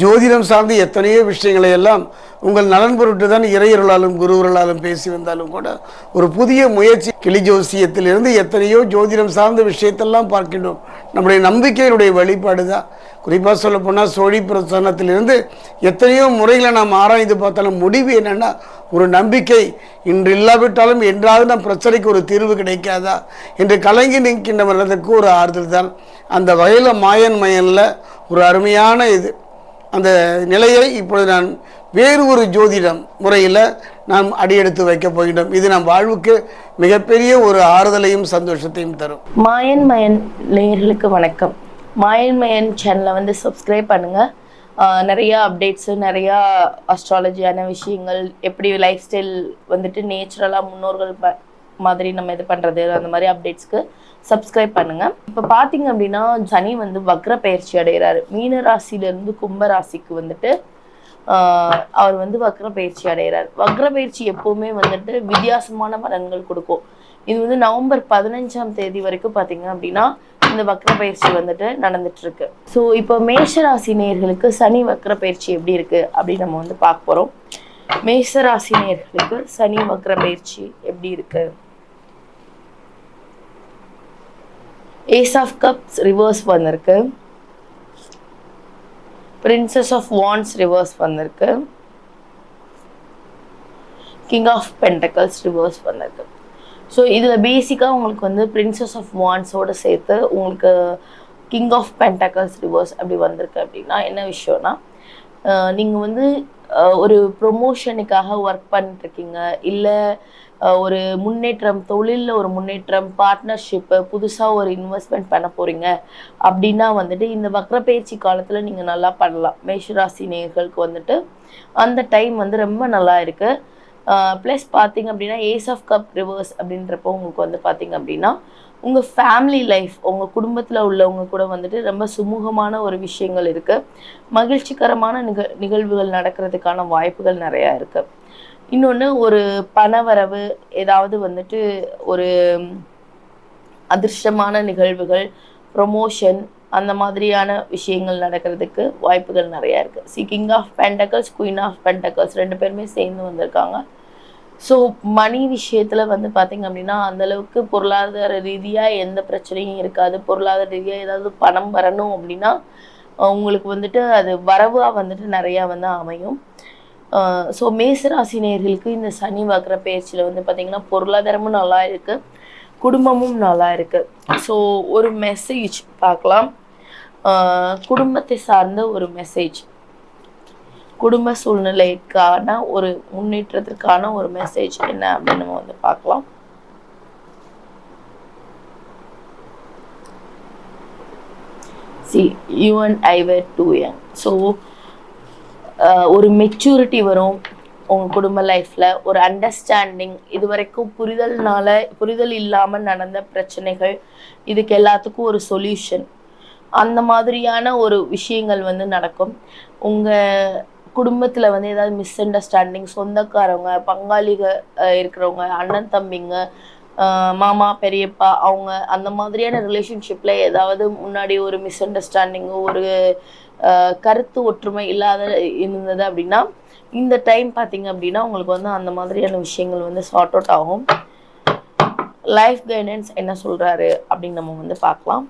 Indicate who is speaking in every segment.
Speaker 1: ஜோதிடம் சார்ந்து எத்தனையோ விஷயங்களை எல்லாம் உங்கள் நலன் பொருட்டு தான் இறையருளாலும் குருவர்களாலும் பேசி வந்தாலும் கூட ஒரு புதிய முயற்சி கிளி ஜோசியத்திலிருந்து எத்தனையோ ஜோதிடம் சார்ந்த விஷயத்தெல்லாம் பார்க்கின்றோம். நம்முடைய நம்பிக்கையினுடைய வழிபாடு தான் குறிப்பாக சொல்லப்போனால் சோழி பிரசன்னத்திலிருந்து எத்தனையோ முறைகளை நாம் ஆராய்ந்து பார்த்தாலும் முடிவு என்னென்னா ஒரு நம்பிக்கை இன்று இல்லாவிட்டாலும் என்றாவது நம் பிரச்சனைக்கு ஒரு தீர்வு கிடைக்காதா என்று கலங்கி நிற்கின்றவர்களுக்கு ஒரு ஆறுதல் தான் அந்த வகையில் மாயன் மயனில் ஒரு அருமையான இது. அந்த நிலையை இப்பொழுது நான் வேறு ஒரு ஜோதிடம் முறையில் நாம் அடியெடுத்து வைக்கப் போகின்றோம். இது நம் வாழ்வுக்கு மிகப்பெரிய ஒரு ஆறுதலையும் சந்தோஷத்தையும் தரும்.
Speaker 2: மாயன் மயன் நேயர்களுக்கு வணக்கம். மாயன் மயன் சேனலை வந்து சப்ஸ்கிரைப் பண்ணுங்கள் நிறையா அப்டேட்ஸு நிறையா அஸ்ட்ராலஜியான விஷயங்கள் எப்படி லைஃப் ஸ்டைல் வந்துட்டு நேச்சுரலாக முன்னோர்கள் ப- மாதிரி நம்ம இது பண்ணுறது அந்த மாதிரி அப்டேட்ஸ்க்கு சப்ஸ்கிரைப் பண்ணுங்க. இப்போ பார்த்தீங்க அப்படின்னா சனி வந்து வக்ர பயிற்சி அடைகிறாரு. மீன ராசியிலேருந்து கும்ப ராசிக்கு வந்துட்டு அவர் வந்து வக்ர பயிற்சி அடைகிறார். வக்ர பயிற்சி எப்பவுமே வந்துட்டு வித்தியாசமான பலன்கள் கொடுக்கும். இது வந்து நவம்பர் பதினஞ்சாம் தேதி வரைக்கும் பார்த்தீங்க அப்படின்னா இந்த வக்ர பயிற்சி வந்துட்டு நடந்துட்டு இருக்கு ஸோ இப்போ மேஷராசி நேர்களுக்கு சனி வக்ர பயிற்சி எப்படி இருக்கு அப்படின்னு நம்ம வந்து பார்க்க போறோம். மேஷராசி நேர்களுக்கு சனி வக்ர பயிற்சி எப்படி இருக்கு? ஏஸ் ஆஃப் கப்ஸ் ரிவர்ஸ் வந்திருக்கு. பிரின்சஸ் ஆஃப் வான்ஸ் ரிவர்ஸ் வந்திருக்கு. கிங் ஆஃப் பென்டக்கல்ஸ் ரிவர்ஸ் வந்திருக்கு. ஸோ இதில் பேசிக்காக உங்களுக்கு வந்து பிரின்சஸ் ஆஃப் வான்ஸோட சேர்த்து உங்களுக்கு கிங் ஆஃப் பென்டக்கல்ஸ் ரிவர்ஸ் அப்படி வந்திருக்கு அப்படின்னா என்ன விஷயம்னா நீங்கள் வந்து ஒரு ப்ரொமோஷனுக்காக ஒர்க் பண்ணிட்டுருக்கீங்க இல்லை ஒரு முன்னேற்றம் தொழிலில் ஒரு முன்னேற்றம் பார்ட்னர்ஷிப்பு புதுசாக ஒரு இன்வெஸ்ட்மெண்ட் பண்ண போகிறீங்க அப்படின்னா வந்துட்டு இந்த வக்ரப்பயிற்சி காலத்தில் நீங்கள் நல்லா பண்ணலாம். மேஷராசி நேயர்களுக்கு வந்துட்டு அந்த டைம் வந்து ரொம்ப நல்லா இருக்குது ப்ளஸ் பார்த்தீங்க அப்படின்னா ஏஸ் ஆஃப் கப் ரிவர்ஸ் அப்படின்றப்போ உங்களுக்கு வந்து பார்த்தீங்க அப்படின்னா உங்கள் ஃபேமிலி லைஃப் உங்கள் குடும்பத்தில் உள்ளவங்க கூட வந்துட்டு ரொம்ப சுமூகமான ஒரு விஷயங்கள் இருக்குது மகிழ்ச்சிகரமான நிக நிகழ்வுகள் நடக்கிறதுக்கான வாய்ப்புகள் நிறையா இருக்குது இன்னொன்று ஒரு பணவரவு ஏதாவது வந்துட்டு ஒரு அதிர்ஷ்டமான நிகழ்வுகள் ப்ரொமோஷன் அந்த மாதிரியான விஷயங்கள் நடக்கிறதுக்கு வாய்ப்புகள் நிறையா இருக்குது see king of pentacles queen of pentacles ரெண்டு பேருமே சேர்ந்து வந்திருக்காங்க. ஸோ மணி விஷயத்தில் வந்து பார்த்தீங்க அப்படின்னா அந்த அளவுக்கு பொருளாதார ரீதியாக எந்த பிரச்சனையும் இருக்காது. பொருளாதார ரீதியாக ஏதாவது பணம் வரணும் அப்படின்னா உங்களுக்கு வந்துட்டு அது வரவாக வந்துட்டு நிறையா வந்து அமையும். ஸோ மேசராசி நேர்களுக்கு இந்த சனி வாக்குற பயிற்சியில் வந்து பார்த்தீங்கன்னா பொருளாதாரமும் நல்லா இருக்குது குடும்பமும் நல்லா இருக்குது ஸோ ஒரு மெசேஜ் பார்க்கலாம். குடும்பத்தை சார்ந்த ஒரு மெசேஜ் குடும்ப சூழ்நிலைக்கான ஒரு முன்னேற்றத்திற்கான ஒரு மெசேஜ் என்ன அப்படின்னு நம்ம வந்து பார்க்கலாம். See you and I were too young so ஒரு மெச்சூரிட்டி வரும் உங்கள் குடும்ப லைஃப்பில் ஒரு அண்டர்ஸ்டாண்டிங் இது வரைக்கும் புரிதல்னால புரிதல் இல்லாமல் நடந்த பிரச்சனைகள் இதுக்கு எல்லாத்துக்கும் ஒரு சொல்யூஷன் அந்த மாதிரியான ஒரு விஷயங்கள் வந்து நடக்கும். உங்கள் குடும்பத்தில் வந்து ஏதாவது மிஸ் அண்டர்ஸ்டாண்டிங் சொந்தக்காரவங்க பங்காளிக இருக்கிறவங்க அண்ணன் தம்பிங்க மாமா பெரியப்பா அவங்க அந்த மாதிரியான ரிலேஷன்ஷிப்பில் ஏதாவது முன்னாடி ஒரு மிஸ் அண்டர்ஸ்டாண்டிங்கோ ஒரு கருத்து ஒற்றுமை இல்லாத இருந்தது அப்படின்னா இந்த டைம் பார்த்தீங்க அப்படின்னா உங்களுக்கு வந்து அந்த மாதிரியான விஷயங்கள் வந்து சார்ட் அவுட் ஆகும். லைஃப் கைடன்ஸ் என்ன சொல்கிறாரு அப்படின்னு நம்ம வந்து பார்க்கலாம்.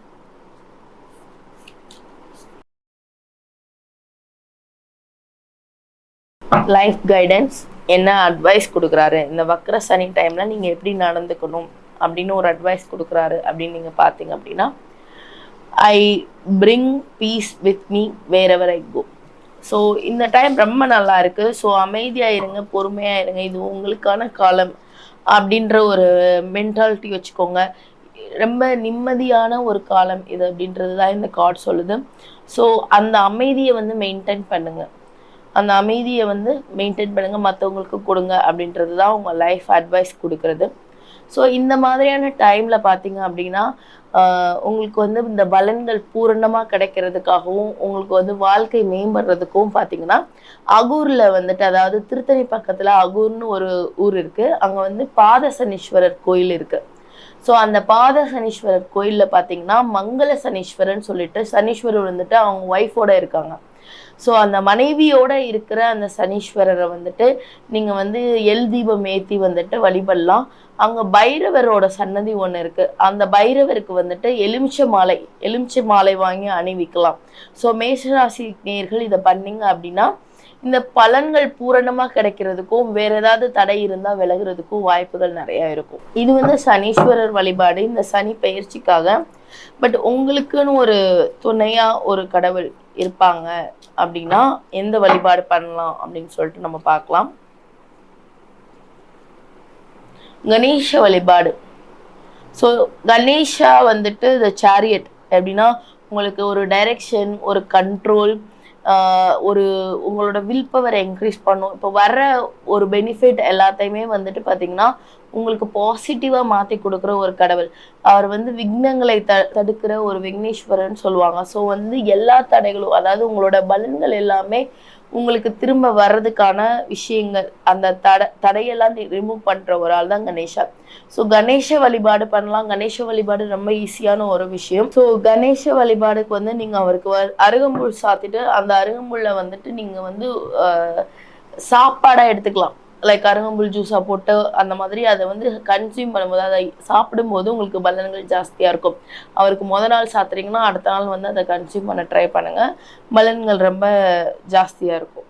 Speaker 2: லைஃப் கைடன்ஸ் என்ன அட்வைஸ் கொடுக்குறாரு? இந்த வக்ர சனி டைமில் நீங்கள் எப்படி நடந்துக்கணும்? அப்படின்னு ஒரு அட்வைஸ் கொடுக்குறாரு. அப்படின்னு நீங்கள் பார்த்தீங்க அப்படின்னா I bring peace with me wherever I go so இந்த டைம் ரொம்ப நல்லா இருக்கு. ஸோ அமைதியாக இருங்க பொறுமையாக இருங்க. இது உங்களுக்கான காலம் அப்படின்ற ஒரு மென்டாலிட்டி வச்சுக்கோங்க. ரொம்ப நிம்மதியான ஒரு காலம் இது அப்படின்றது தான் இந்த கார்டு சொல்லுது. ஸோ அந்த அமைதியை வந்து மெயின்டைன் பண்ணுங்கள் அந்த அமைதியை வந்து மெயின்டைன் பண்ணுங்கள் மற்றவங்களுக்கு கொடுங்க அப்படின்றது தான் உங்கள் லைஃப் அட்வைஸ் கொடுக்கறது. ஸோ இந்த மாதிரியான டைமில் பார்த்தீங்க அப்படின்னா உங்களுக்கு வந்து இந்த பலன்கள் பூரணமாக கிடைக்கிறதுக்காகவும் உங்களுக்கு வந்து வாழ்க்கை மேம்படுறதுக்கும் பார்த்தீங்கன்னா அகூரில் வந்துட்டு அதாவது திருத்தணி பக்கத்தில் அகூர்னு ஒரு ஊர் இருக்குது அங்கே வந்து பாத சனீஸ்வரர் கோயில் இருக்குது ஸோ அந்த பாத சனீஸ்வரர் கோயிலில் பார்த்தீங்கன்னா மங்கள சனீஸ்வரன் சொல்லிட்டு சனீஸ்வரர் வந்துட்டு அவங்க ஒய்ஃபோட இருக்காங்க. ஸோ அந்த மனைவியோட இருக்கிற அந்த சனீஸ்வரரை வந்துட்டு நீங்கள் வந்து எல் தீபம் ஏற்றி வந்துட்டு வழிபடலாம். அங்கே பைரவரோட சன்னதி ஒன்று இருக்குது அந்த பைரவருக்கு வந்துட்டு எலுமிச்சை மாலை எலுமிச்சை மாலை வாங்கி அணிவிக்கலாம். ஸோ மேஷராசி நேர்கள் இதை பண்ணீங்க அப்படின்னா இந்த பலன்கள் பூரணமாக கிடைக்கிறதுக்கும் வேற ஏதாவது தடை இருந்தால் விலகுறதுக்கும் வாய்ப்புகள் நிறைய இருக்கும். இது வந்து சனீஸ்வரர் வழிபாடு இந்த சனி பயிற்சிக்காக. பட் உங்களுக்குன்னு ஒரு துணையா ஒரு கடவுள் இருப்பாங்க அப்படின்னா எந்த வழிபாடு பண்ணலாம் அப்படின்னு சொல்லிட்டு நம்ம பார்க்கலாம். கணேஷ வழிபாடு. ஸோ கணேஷா வந்துட்டு த சேரியட் எப்படின்னா உங்களுக்கு ஒரு டைரக்ஷன் ஒரு கண்ட்ரோல் ஒரு உங்களோட வில் பவரை என்க்ரீஸ் பண்ணும். இப்போ வர்ற ஒரு பெனிஃபிட் எல்லாத்தையுமே வந்துட்டு பார்த்தீங்கன்னா உங்களுக்கு பாசிட்டிவாக மாற்றி கொடுக்குற ஒரு கடவுள். அவர் வந்து விக்னங்களை த தடுக்கிற ஒரு விக்னேஸ்வரன் சொல்லுவாங்க. ஸோ வந்து எல்லா தடைகளும் அதாவது உங்களோட பலன்கள் எல்லாமே உங்களுக்கு திரும்ப வர்றதுக்கான விஷயங்கள் அந்த தடை தடையெல்லாம் ரிமூவ் பண்ணுற ஒரு ஆள் தான் கணேஷா. ஸோ கணேச வழிபாடு பண்ணலாம். கணேச வழிபாடு ரொம்ப ஈஸியான ஒரு விஷயம். ஸோ கணேச வழிபாடுக்கு வந்து நீங்கள் அவருக்கு வ- அருகம்புல் சாத்திட்டு அந்த அருகம்புல்ல வந்துட்டு நீங்கள் வந்து சாப்பாடாக சாப்பாடா எடுத்துக்கலாம். லைக் அருகம்புல் ஜூஸாக போட்டு அந்த மாதிரி அதை வந்து கன்சியூம் பண்ணும்போது அதை சாப்பிடும்போது உங்களுக்கு பலன்கள் ஜாஸ்தியாக இருக்கும். அவருக்கு முத நாள் சாத்துறீங்கன்னா அடுத்த நாள் வந்து அதை கன்சியூம் பண்ண ட்ரை பண்ணுங்கள் பலன்கள் ரொம்ப ஜாஸ்தியாக இருக்கும்.